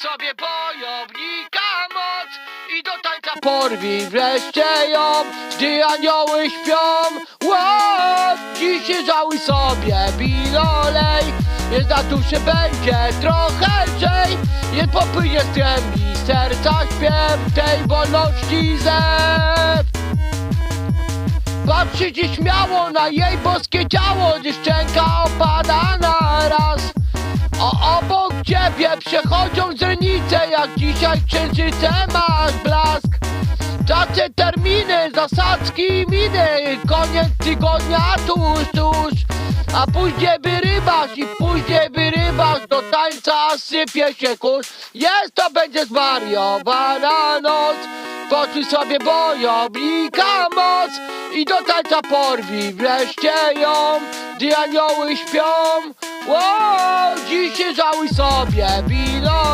Sobie bojownika moc i do tańca porwij wreszcie ją, gdy anioły śpią. Ło, dziś żałuj sobie bilolej, jest na duszy będzie trochę lżej, jest popłynie z kręgi serca śpiew tej wolności zew. Patrzy dziś śmiało na jej boskie ciało, gdy szczęka obok ciebie przechodzą źrenice, jak dzisiaj księżyce masz blask. Czasy terminy, zasadzki i miny, koniec tygodnia tuż, tuż. A później wyrywasz i później wyrywasz, do tańca sypie się kurz. Jest to będzie zwariowana noc, poczuj sobie bojownika moc i do tańca porwij wreszcie ją, gdy anioły śpią. Ło, dziś żałuj sobie, bilole.